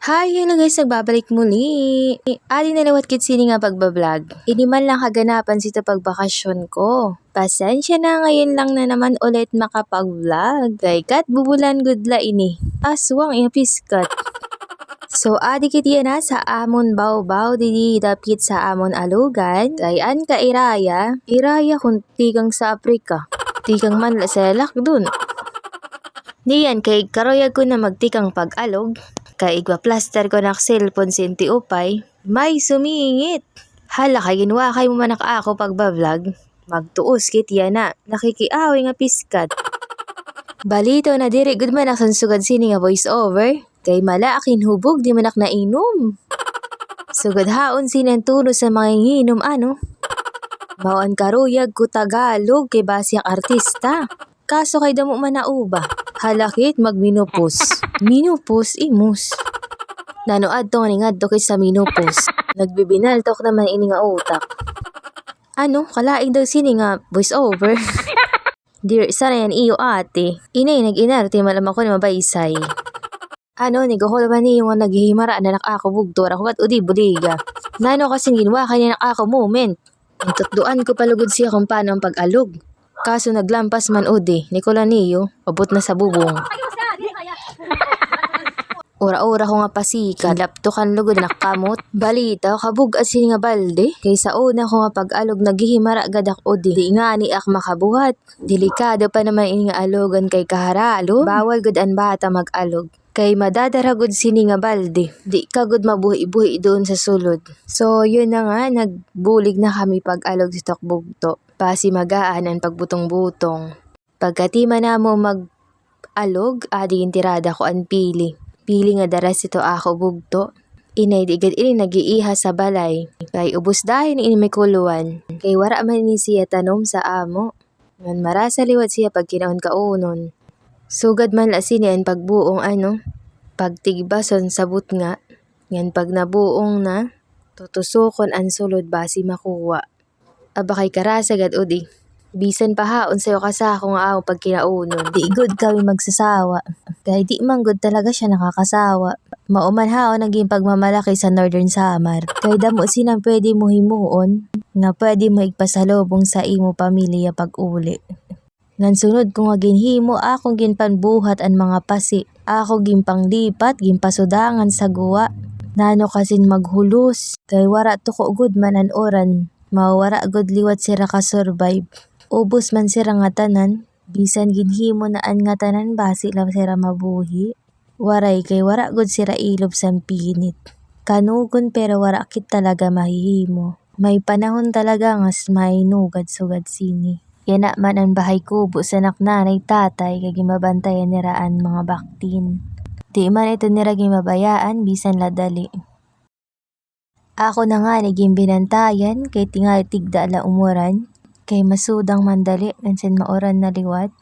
Hi, hello guys, nagbabalik muli. Adi nalawat kit sini nga pagbablog. Hindi man lang kaganapan sito pagbakasyon ko. Pasensya na ngayon lang na naman ulit makapag-vlog. Kay kat bubulan gudla ini. Aswang ipiskat. So adi kit yan na sa amon baw-baw didi dapit sa amon alugan. Kay an ka iraya. Iraya kung tigang sa Afrika. Tigang man la sa lakdun. Diyan kay karoyag ko na magtikang pag-alog. Kay igwa plaster ko na cellphone sinti upay. May sumingit. Hala kay ginawa kay mo manak ako pagbablog. Magtuos kit yan na. Nakikiaway nga piskat. Balito na diri good man ak sugad sini nga voice over. Kay mala akin hubog di manak nainom. Sugad haon sinan tuno sa mga nginom ano. Bawan karuyag ko Tagalog kay basyak artista. Kaso kay damo man nauba. Halakit magminupos. Minupos imus. Nanoad to nga ngadto kay sa minupos. Nagbibinaltok naman ini nga utak. Ano, kalaing daw sini nga voice over. Dear, sana yan iyo ate. Inay nag-inarte malam ako ni mabaysay. Ano, niguhol ba niyo nga naghihimara na nak ako bugtor ako kat udi buliga. Nano kasing ginawa kanya nak ako moment. Tutduan ko palugod siya kung paano ang pag-alog. Kaso naglampas man udi, Nicola niyo, abot na sa bubong. Ura-ura ko nga pasikat, lapto kan lugod nakamot. Balita, kabug at nga balde. Kaysa una ko nga pag-alog naghihimara gadak odi. Di nga ni ak makabuhat. Delikado pa naman ini nga alogan kay kaharalo. Bawal gud an bata mag-alog. Kay madadaragod sini nga balde. Di ka gud mabuhi-buhi doon sa sulod. So yun na nga, nagbulig na kami pag-alog sa Tokbugto. Pasi magaan ang pagbutong-butong. Pagkatima na mo mag-alog, adi yung tirada ko ang pili. Pili nga daras ito ako bugto. Inay digad ini nagiiha sa balay. Kay ubos dahil ini may kuluan. Kay wara man ni siya tanom sa amo. Ngan marasa liwat siya pag kinaon kaunon. Sugad man la sini ang pagbuong ano. Pagtigbason sabot nga. Ngan pag nabuong na, tutusokon ang sulod basi makuha. Aba kay karasagad udi. Bisan pa haon sa'yo kasako nga ako pag kinaunon. Di good kami magsasawa. Kaya di man good talaga siya nakakasawa. Mauman haon naging pagmamalaki sa Northern Samar. Kay damo sinang pwede mo himuon nga pwede mo igpasalubong sa imo pamilya pag uli. Ngan sunod ko nga ginhimo akong ginpanbuhat ang mga pasi. Ako ginpanglipat, ginpasudangan sa guwa. Nano kasin maghulos. Kay wara to ko good man an oran. Mawara good liwat sira ka survive. Ubos man sira nga tanan. Bisan ginhimo na an nga tanan basi lang sira mabuhi. Waray kay wara good sira ilob sa pinit. Kanugon pero wara kit talaga mahihimo. May panahon talaga ngas may nugad sugad sini. Yana man ang bahay kubo sa naknanay tatay kay gimabantayan niraan mga baktin. Di man ito nira gimabayaan bisan ladali. Ako na nga naging binantayan kay tingali tigda la umuran. Kay masudang mandali nansin maoran na liwat.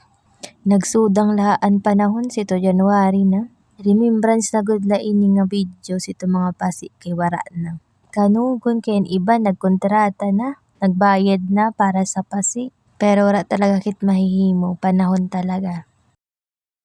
Nagsudang laan panahon sito January na. Remembrance na good la ini nga video sito mga pasi kay wara na. Kanugon kay iba nagkontrata na. Nagbayad na para sa pasi. Pero wala talaga kit mahihimo. Panahon talaga.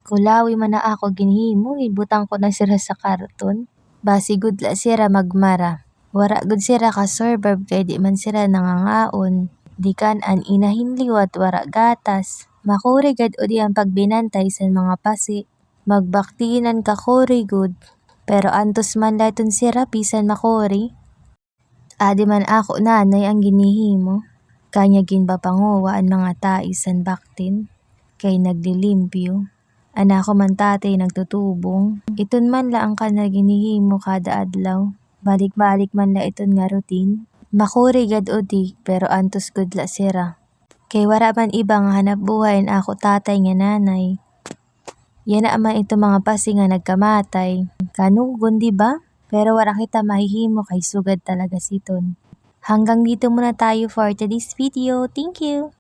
Kulawi man na ako ginhimo. Ibutang ko na sira sa karton. Basi good la sira magmara. Wara good sira ka survive kay di man sira nangangaon. Di kan an inahin liwat wara gatas. Makuri gad o di ang pagbinantay sa mga pasi. Magbaktinan ka kuri good. Pero antos man daton sira pisan makuri. Adi man ako nanay ang ginihimo. Kanya ginpapanguwa ang mga taisan baktin. Kay naglilimpyo. Anako man tatay nagtutubong. Iton man la ang kana ginihimo kada adlaw. Balik-balik man la iton nga routine. Makuri gad odi pero antos good la sira. Kay wara man iba nga hanap buhay na ako tatay nga nanay. Yan na man ito mga pasi nga nagkamatay. Kanugon di ba? Pero wala kita mahihimo kay sugad talaga siton. Hanggang dito muna tayo for today's video. Thank you!